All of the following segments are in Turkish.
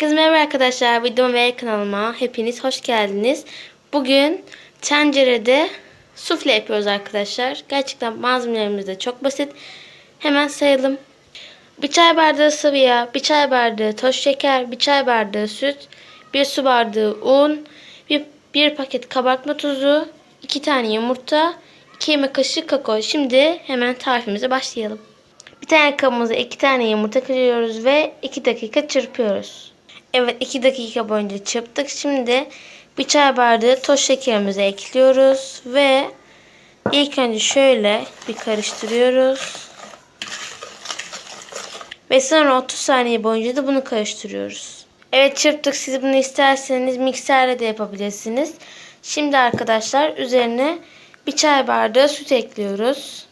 Kız merhaba arkadaşlar videoma ve kanalıma hepiniz hoş geldiniz. Bugün tencerede sufle yapıyoruz arkadaşlar. Gerçekten malzemelerimiz de çok basit. Hemen sayalım. Bir çay bardağı sıvı yağ, bir çay bardağı toz şeker, bir çay bardağı süt, bir su bardağı un, bir, bir paket kabartma tozu, iki tane yumurta, iki yemek kaşığı kakao. Şimdi hemen tarifimize başlayalım. Bir tane kabımıza iki tane yumurta kırıyoruz ve iki dakika çırpıyoruz. Evet iki dakika boyunca çırptık. Şimdi bir çay bardağı toz şekerimizi ekliyoruz ve ilk önce şöyle bir karıştırıyoruz. Ve sonra 30 saniye boyunca da bunu karıştırıyoruz. Evet çırptık. Siz bunu isterseniz mikserle de yapabilirsiniz. Şimdi arkadaşlar üzerine bir çay bardağı süt ekliyoruz.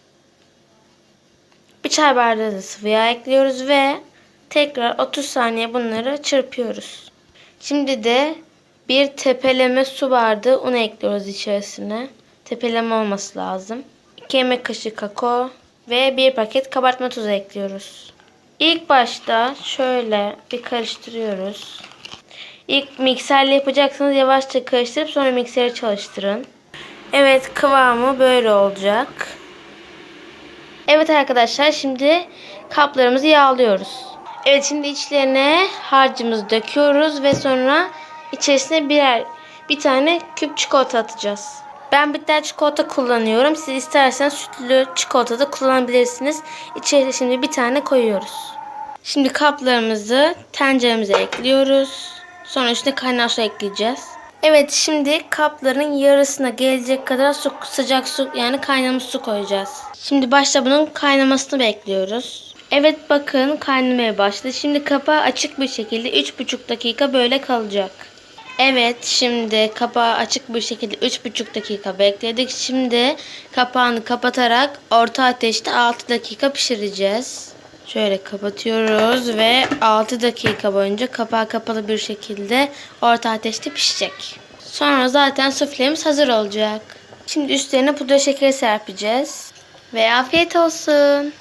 Bir çay bardağı da sıvı yağ ekliyoruz ve tekrar 30 saniye bunları çırpıyoruz. Şimdi de bir tepeleme su bardağı un ekliyoruz içerisine. Tepeleme olması lazım. 2 yemek kaşığı kakao ve bir paket kabartma tozu ekliyoruz. İlk başta şöyle bir karıştırıyoruz. İlk mikserle yapacaksanız yavaşça karıştırıp sonra mikseri çalıştırın. Evet kıvamı böyle olacak. Evet arkadaşlar şimdi kaplarımızı yağlıyoruz. Evet şimdi içlerine harcımızı döküyoruz ve sonra içerisine birer bir tane küp çikolata atacağız. Ben bitter çikolata kullanıyorum. Siz isterseniz sütlü çikolata da kullanabilirsiniz. İçerisine şimdi bir tane koyuyoruz. Şimdi kaplarımızı tenceremize ekliyoruz. Sonra üstüne kaynar su ekleyeceğiz. Evet şimdi kapların yarısına gelecek kadar su, sıcak su yani kaynamış su koyacağız. Şimdi başta bunun kaynamasını bekliyoruz. Evet bakın kaynamaya başladı. Şimdi kapağı açık bir şekilde 3,5 dakika böyle kalacak. Evet şimdi kapağı açık bir şekilde 3,5 dakika bekledik. Şimdi kapağını kapatarak orta ateşte 6 dakika pişireceğiz. Şöyle kapatıyoruz ve 6 dakika boyunca kapağı kapalı bir şekilde orta ateşte pişecek. Sonra zaten suflemiz hazır olacak. Şimdi üstlerine pudra şekeri serpeceğiz. Ve afiyet olsun.